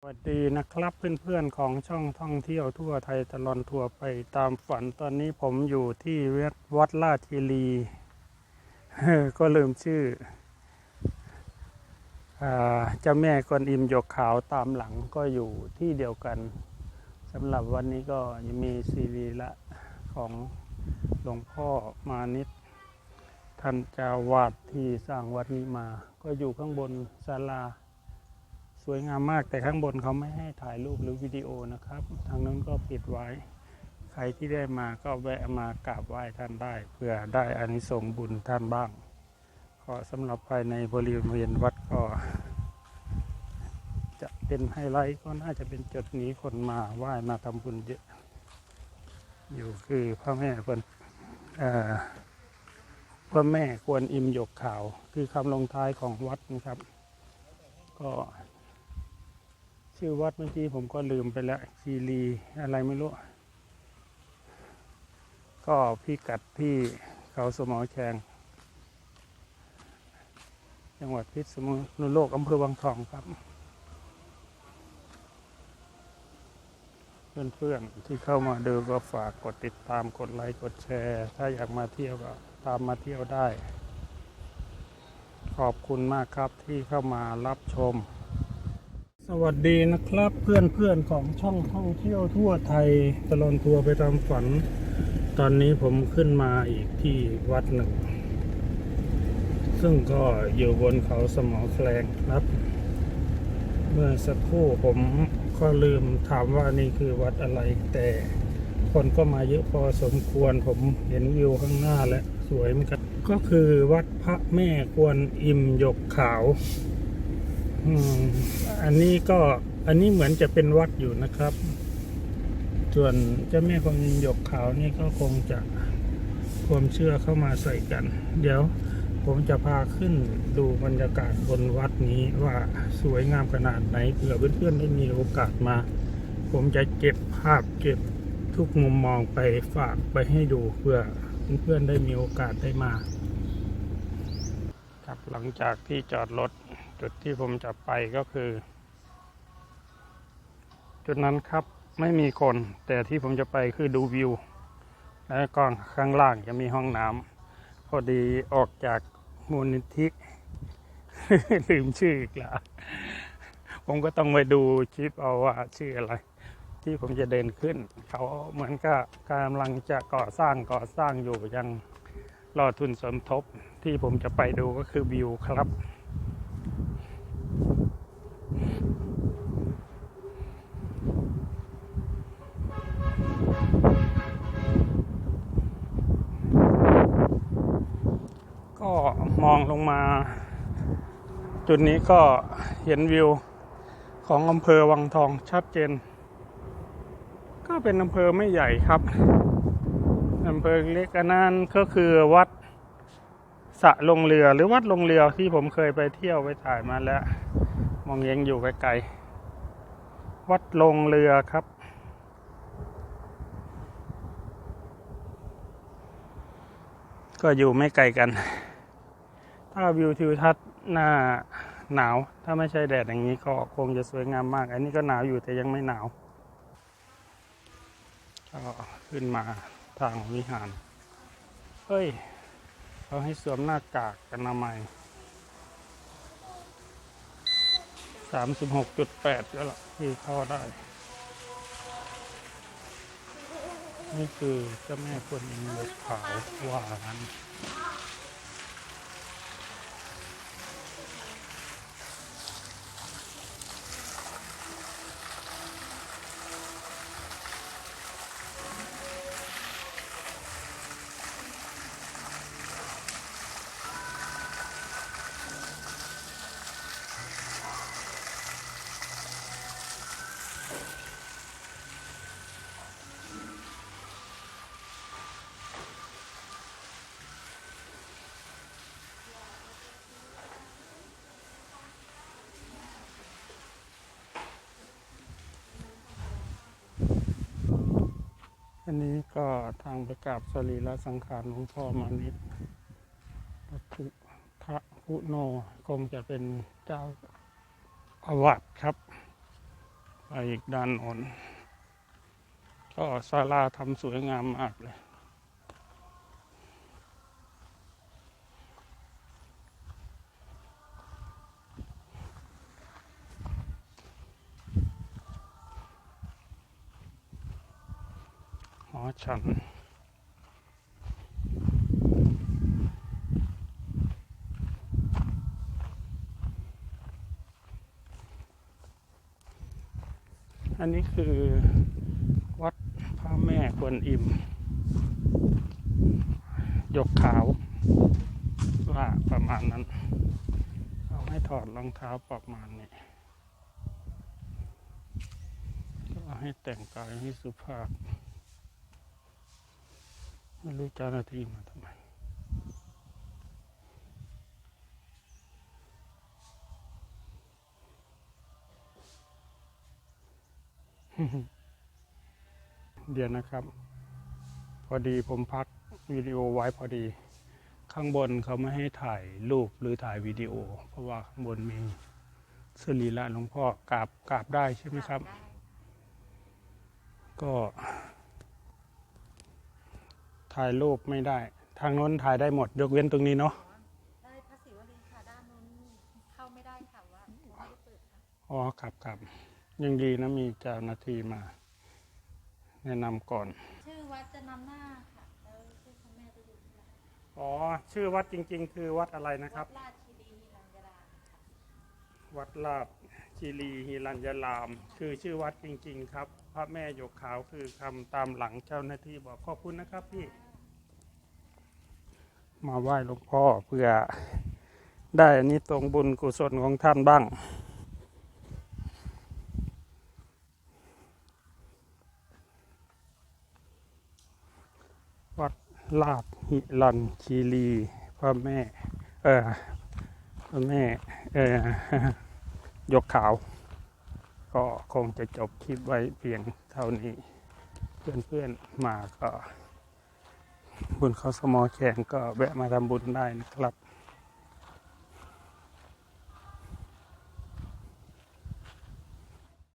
สวัสดีนะครับเพื่อนๆของช่องท่องเที่ยวทั่วไทยตลอดทัวร์ไปตามฝันตอนนี้ผมอยู่ที่วัดวัดราชีรีก็ลืมชื่ออาเจ้าแม่กวนอิมหยกขาวตามหลังก็อยู่ที่เดียวกันสำหรับวันนี้ก็ยังมีซีรีละของหลวงพ่อมานิตท่านจาวาดที่สร้างวัดนี้มา ก็อยู่ข้างบนศาลา วยงามมากแต่ข้างบนเขาไม่ให้ถ่ายรูปหรือวิดีโอนะครับ ทางนั้นก็ปิดไว้ ใครที่ได้มาก็แวะมากราบไหว้ท่านได้ เพื่อได้อานิสงส์บุญท่านบ้างก็สำหรับภายในบริเวณวัดก็ จะเป็นไฮไลท์ก็น่าจะเป็นจุดนี้คนมาไหว้มาทำบุญเยอะ อยู่คือพระแม่คนพระแม่กวนอิมหยกขาว คือคำลงท้ายของวัดนะครับ ก็ ชื่อวัดเมื่อกี้ผมก็ลืมไปแล้วคีรีอะไรไม่รู้ ก็พิกัดที่เขาสมอแขงจังหวัดพิษณุโลกอำเภอวังทองครับ เพื่อนๆที่เข้ามาดูก็ฝากกดติดตามกดไลค์กดแชร์ ถ้าอยากมาเที่ยวก็ตามมาเที่ยวได้ ขอบคุณมากครับที่เข้ามารับชม สวัสดีนะครับเพื่อนๆของช่องท่องเที่ยวทั่วไทยตลอดทัวร์ไปตามฝัน ตอนนี้ผมขึ้นมาอีกที่วัดหนึ่ง ซึ่งก็อยู่บนเขาสมอแคลงครับ เมื่อสักครู่ผมก็ลืมถามว่านี่คือวัดอะไรแต่ คนก็มาเยอะพอสมควรผมเห็นวิวข้างหน้าและสวยเหมือนกันก็คือวัดพระแม่กวนอิมยกขาว อันนี้ก็อันนี้เหมือนจะเป็นวัดอยู่นะครับ ส่วนเจ้าแม่กวนอิมหยกขาวนี่ก็คงจะความเชื่อเข้ามาใส่กัน เดี๋ยวผมจะพาขึ้นดูบรรยากาศบนวัดนี้ว่าสวยงามขนาดไหนเผื่อเพื่อนๆได้มีโอกาสมา ผมจะเก็บภาพเก็บทุกมุมมองไปฝากไปให้ดูเพื่อเพื่อนๆได้มีโอกาสได้มา ครับหลังจากที่จอดรถ จุดที่ผมจะไปก็คือ จุดนั้นครับไม่มีคน แต่ที่ผมจะไปคือดูวิว และก็ข้างล่างจะมีห้องน้ำพอดีออกจากมูลนิธิลืมชื่ออีกแล้วผมก็ต้องไปดูคลิปเอาว่าชื่ออะไร ที่ผมจะเดินขึ้น เขาเหมือนกับกำลังจะก่อสร้างก่อสร้างอยู่ยังรอทุนสมทบที่ผมจะไปดูก็คือวิวครับ ก็มอ งมา จุดนี้ก็เห็นวิวของอำเภอวังทองชัดเจน ก็เป็นอำเภอไม่ใหญ่ครับอำเภอเล็กอันนั้นก็คือวัดสะลงเรือหรือวัดลงเรือที่ผมเคยไปเที่ยวไปถ่ายมาแล้ว มองยังอยู่ไกลๆวัดลงเรือครับ ก็อยู่ไม่ไกลกัน ถ้าวิวทิวทัศน์หน้าหนาว ถ้าไม่ใช่แดดอย่างนี้ก็คงจะสวยงามมาก อันนี้ก็หนาวอยู่แต่ยังไม่หนาวก็ขึ้นมาทางวิหาร เฮ้ยเขาให้สวมหน้ากากอนามัยสามสิบหกจุดแปดก็ละที่เข้าได้ นี่คือเจ้าแม่คนอิมเล็กขาวว่านั้น อันนี้ก็ทางไปกราบสรีระสังขารหลวงพ่อมานิดวัตถุทะพุโนคงจะเป็นเจ้าอาวัตครับไปอีกด้านโน้นก็ศาลาทำสวยงามมากเลย หอฉันอันนี้คือวัดพระแม่กวนอิม ยกขาวว่าประมาณนั้น เอาให้ถอดรองเท้าประมาณนี้ก็ให้แต่งกายให้สุภาพ ไม่รู้เจ้าหน้าที่มาทำไมเดี๋ยวนะครับ พอดีผมพักวิดีโอไว้พอดี ข้างบนเขาไม่ให้ถ่ายรูปหรือถ่ายวิดีโอ เพราะว่าข้างบนมีสรีระหลวงพ่อกราบกราบได้ใช่ไหมครับ ก็ ถ่ายรูปไม่ได้ ทางโน้นถ่ายได้หมด ยกเว้นตรงนี้เนาะได้พระศิวลีค่ะด้านนู้นเข้าไม่ได้ค่ะว่าไม่ได้เปิดค่ะอ๋อครับครับยังดีนะมีเจ้าหน้าที่มา แนะนำก่อน ชื่อวัดจะนำหน้าค่ะแล้วชื่อคุณแม่จะอยู่ที่หลังอ๋อ ชื่อวัดจริง ๆ คือวัดอะไรนะครับวัดราชคีรีฮิรัญญารามค่ะวัดลาดคีรีฮิรัญยาราม คือชื่อวัดจริง ๆ ครับพ ระแม่หยกขาวคือคำตามหลังเจ้าหน้าที่บอกขอบคุณนะครับพี่ มาไหว้หลวงพ่อเพื่อได้อันนี้ตรงบุญกุศลของท่านบ้าง วัดลาดหิรันคีรีพระแม่ เออพระแม่ เออยกขาว ก็คงจะจบคลิปไว้เพียงเท่านี้ เพื่อนๆมาก็ บุญเขาสมอแข่งก็แวะมาทำบุญได้นะครับ